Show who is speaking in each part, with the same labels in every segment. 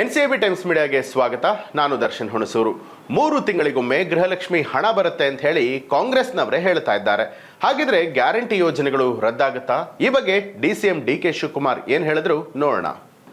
Speaker 1: ಎನ್ಸಿಎಬಿ times ಮೀಡಿಯಾಗೆ ಸ್ವಾಗತ. ನಾನು ದರ್ಶನ್ ಹುಣಸೂರು. ಮೂರು ತಿಂಗಳಿಗೊಮ್ಮೆ ಗೃಹಲಕ್ಷ್ಮಿ ಹಣ ಬರುತ್ತೆ ಅಂತ ಹೇಳಿ ಕಾಂಗ್ರೆಸ್ನವರೇ ಹೇಳ್ತಾ ಇದ್ದಾರೆ. ಹಾಗಿದ್ರೆ ಗ್ಯಾರಂಟಿ ಯೋಜನೆಗಳು ರದ್ದಾಗುತ್ತಾ? ಈ ಬಗ್ಗೆ D C M D K Shivakumar ಏನ್ ಹೇಳಿದ್ರು ನೋಡೋಣ.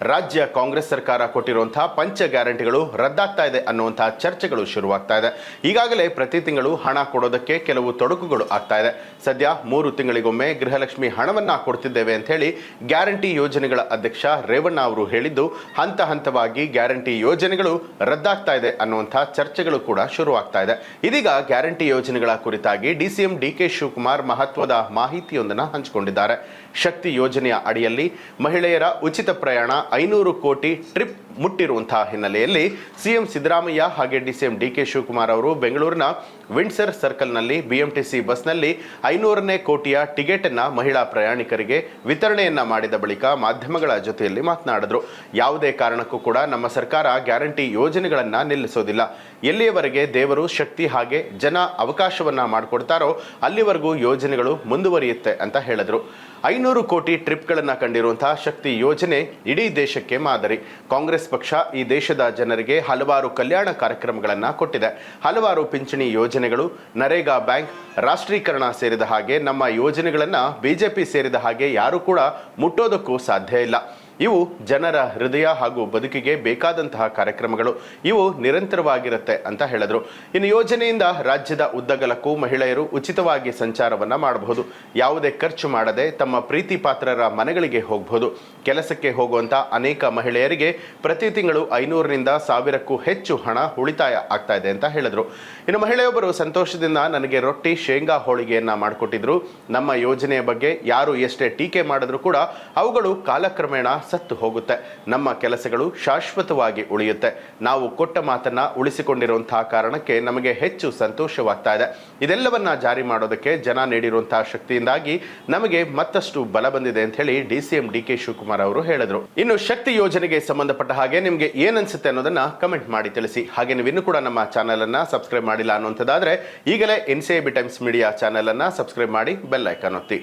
Speaker 1: ರಾಜ್ಯ ಕಾಂಗ್ರೆಸ್ ಸರ್ಕಾರ ಕೊಟ್ಟಿರುವಂತಹ ಪಂಚ ಗ್ಯಾರಂಟಿಗಳು ರದ್ದಾಗ್ತಾ ಇದೆ ಅನ್ನುವಂತಹ ಚರ್ಚೆಗಳು ಶುರುವಾಗ್ತಾ ಇದೆ. ಈಗಾಗಲೇ ಪ್ರತಿ ತಿಂಗಳು ಹಣ ಕೊಡೋದಕ್ಕೆ ಕೆಲವು ತೊಡಕುಗಳು ಆಗ್ತಾ ಇದೆ. ಸದ್ಯ ಮೂರು ತಿಂಗಳಿಗೊಮ್ಮೆ ಗೃಹಲಕ್ಷ್ಮಿ ಹಣವನ್ನ ಕೊಡ್ತಿದ್ದೇವೆ ಅಂತ ಹೇಳಿ ಗ್ಯಾರಂಟಿ ಯೋಜನೆಗಳ ಅಧ್ಯಕ್ಷ ರೇವಣ್ಣ ಅವರು ಹೇಳಿದ್ದು, ಹಂತ ಹಂತವಾಗಿ ಗ್ಯಾರಂಟಿ ಯೋಜನೆಗಳು ರದ್ದಾಗ್ತಾ ಇದೆ ಅನ್ನುವಂತಹ ಚರ್ಚೆಗಳು ಕೂಡ ಶುರುವಾಗ್ತಾ ಇದೆ. ಇದೀಗ ಗ್ಯಾರಂಟಿ ಯೋಜನೆಗಳ ಕುರಿತಾಗಿ ಡಿಸಿಎಂ ಡಿ ಕೆ ಶಿವಕುಮಾರ್ ಮಹತ್ವದ ಮಾಹಿತಿಯೊಂದನ್ನು ಹಂಚಿಕೊಂಡಿದ್ದಾರೆ. ಶಕ್ತಿ ಯೋಜನೆಯ ಅಡಿಯಲ್ಲಿ ಮಹಿಳೆಯರ ಉಚಿತ ಪ್ರಯಾಣ ಐನೂರು ಕೋಟಿ ಟ್ರಿಪ್ ಮುಟ್ಟಿರುವಂತಹ ಹಿನ್ನೆಲೆಯಲ್ಲಿ ಸಿಎಂ ಸಿದ್ದರಾಮಯ್ಯ ಹಾಗೆ ಡಿಸಿಎಂ ಡಿ ಕೆ ಶಿವಕುಮಾರ್ ಅವರು ಬೆಂಗಳೂರಿನ ವಿಂಡ್ಸರ್ ಸರ್ಕಲ್ನಲ್ಲಿ ಬಿಎಂಟಿಸಿ ಬಸ್ನಲ್ಲಿ ಐನೂರನೇ ಕೋಟಿಯ ಟಿಕೆಟ್ ಅನ್ನ ಮಹಿಳಾ ಪ್ರಯಾಣಿಕರಿಗೆ ವಿತರಣೆಯನ್ನ ಮಾಡಿದ ಬಳಿಕ ಮಾಧ್ಯಮಗಳ ಜೊತೆಯಲ್ಲಿ ಮಾತನಾಡಿದ್ರು. ಯಾವುದೇ ಕಾರಣಕ್ಕೂ ಕೂಡ ನಮ್ಮ ಸರ್ಕಾರ ಗ್ಯಾರಂಟಿ ಯೋಜನೆಗಳನ್ನ ನಿಲ್ಲಿಸೋದಿಲ್ಲ. ಎಲ್ಲಿಯವರೆಗೆ ದೇವರು ಶಕ್ತಿ ಹಾಗೆ ಜನ ಅವಕಾಶವನ್ನ ಮಾಡಿಕೊಡ್ತಾರೋ ಅಲ್ಲಿವರೆಗೂ ಯೋಜನೆಗಳು ಮುಂದುವರಿಯುತ್ತೆ ಅಂತ ಹೇಳಿದ್ರು. ಐನೂರು ಕೋಟಿ ಟ್ರಿಪ್ಗಳನ್ನು ಕಂಡಿರುವಂತಹ ಶಕ್ತಿ ಯೋಜನೆ ಇಡೀ ದೇಶಕ್ಕೆ ಮಾದರಿ. ಕಾಂಗ್ರೆಸ್ ಪಕ್ಷ ಈ ದೇಶದ ಜನರಿಗೆ ಹಲವಾರು ಕಲ್ಯಾಣ ಕಾರ್ಯಕ್ರಮಗಳನ್ನು ಕೊಟ್ಟಿದೆ. ಹಲವಾರು ಪಿಂಚಣಿ ಯೋಜನೆಗಳು, ನರೇಗಾ ಬ್ಯಾಂಕ್, ರಾಷ್ಟ್ರೀಕರಣ ಸೇರಿದ ಹಾಗೆ ನಮ್ಮ ಯೋಜನೆಗಳನ್ನು ಬಿಜೆಪಿ ಸೇರಿದ ಹಾಗೆ ಯಾರು ಕೂಡ ಮುಟ್ಟೋದಕ್ಕೂ ಸಾಧ್ಯ ಇಲ್ಲ. ಇವು ಜನರ ಹೃದಯ ಹಾಗೂ ಬದುಕಿಗೆ ಬೇಕಾದಂತಹ ಕಾರ್ಯಕ್ರಮಗಳು. ಇವು ನಿರಂತರವಾಗಿರುತ್ತೆ ಅಂತ ಹೇಳಿದ್ರು. ಇನ್ನು ಯೋಜನೆಯಿಂದ ರಾಜ್ಯದ ಉದ್ದಗಲಕ್ಕೂ ಮಹಿಳೆಯರು ಉಚಿತವಾಗಿ ಸಂಚಾರವನ್ನ ಮಾಡಬಹುದು. ಯಾವುದೇ ಖರ್ಚು ಮಾಡದೆ ತಮ್ಮ ಪ್ರೀತಿ ಪಾತ್ರರ ಮನೆಗಳಿಗೆ ಹೋಗಬಹುದು. ಕೆಲಸಕ್ಕೆ ಹೋಗುವಂತ ಅನೇಕ ಮಹಿಳೆಯರಿಗೆ ಪ್ರತಿ ತಿಂಗಳು ಐನೂರರಿಂದ ಸಾವಿರಕ್ಕೂ ಹೆಚ್ಚು ಹಣ ಉಳಿತಾಯ ಆಗ್ತಾ ಇದೆ ಅಂತ ಹೇಳಿದ್ರು. ಇನ್ನು ಮಹಿಳೆಯೊಬ್ಬರು ಸಂತೋಷದಿಂದ ನನಗೆ ರೊಟ್ಟಿ, ಶೇಂಗಾ ಹೋಳಿಗೆಯನ್ನ ಮಾಡಿಕೊಟ್ಟಿದ್ರು. ನಮ್ಮ ಯೋಜನೆಯ ಬಗ್ಗೆ ಯಾರು ಎಷ್ಟೇ ಟೀಕೆ ಮಾಡಿದ್ರು ಕೂಡ ಅವುಗಳು ಕಾಲಕ್ರಮೇಣ ಸತ್ತು ಹೋಗುತ್ತೆ. ನಮ್ಮ ಕೆಲಸಗಳು ಶಾಶ್ವತವಾಗಿ ಉಳಿಯುತ್ತೆ. ನಾವು ಕೊಟ್ಟ ಮಾತನ್ನ ಉಳಿಸಿಕೊಂಡಿರುವಂತಹ ಕಾರಣಕ್ಕೆ ನಮಗೆ ಹೆಚ್ಚು ಸಂತೋಷವಾಗ್ತಾ ಇದೆ. ಇದೆಲ್ಲವನ್ನ ಜಾರಿ ಮಾಡೋದಕ್ಕೆ ಜನ ನೀಡಿರುವಂತಹ ಶಕ್ತಿಯಿಂದಾಗಿ ನಮಗೆ ಮತ್ತಷ್ಟು ಬಲ ಬಂದಿದೆ ಅಂತ ಹೇಳಿ D C M D K Shivakumar ಅವರು ಹೇಳಿದ್ರು. ಇನ್ನು ಶಕ್ತಿ ಯೋಜನೆಗೆ ಸಂಬಂಧಪಟ್ಟ ಹಾಗೆ ನಿಮಗೆ ಏನನ್ಸುತ್ತೆ ಅನ್ನೋದನ್ನ ಕಮೆಂಟ್ ಮಾಡಿ ತಿಳಿಸಿ. ಹಾಗೆ ನೀವು ಇನ್ನೂ ಕೂಡ ನಮ್ಮ ಚಾನೆಲ್ ಅನ್ನ ಸಬ್ಸ್ಕ್ರೈಬ್ ಮಾಡಿಲ್ಲ ಅನ್ನುವಂಥದ್ದಾದ್ರೆ ಈಗಲೇ N C I B times media channel ಅನ್ನ ಸಬ್ಸ್ಕ್ರೈಬ್ ಮಾಡಿ ಬೆಲ್ ಐಕಾನ್ ಒತ್ತಿ.